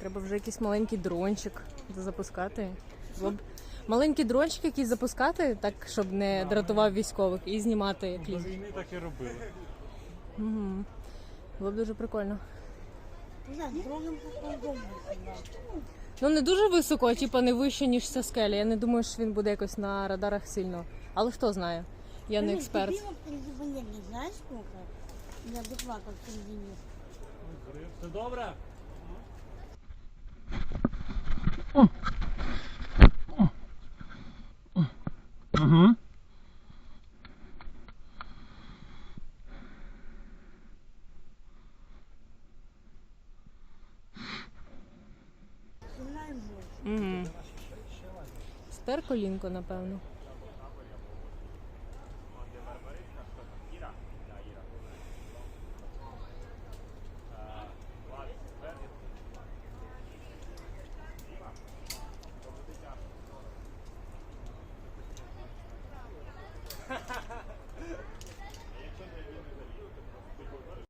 Треба вже якийсь маленький дрончик запускати. Було б- Маленький дрончик якийсь запускати, так, щоб не дратував військових, і знімати До війни так і робили. Угу. Було б дуже прикольно. Ну не дуже високо, а типа не вище, ніж ця скеля. Я не думаю, що він буде якось на радарах сильно. Але хто знає? Я не експерт. Я доплакал в середине. Все добре? Угу. Стер колінко, напевно.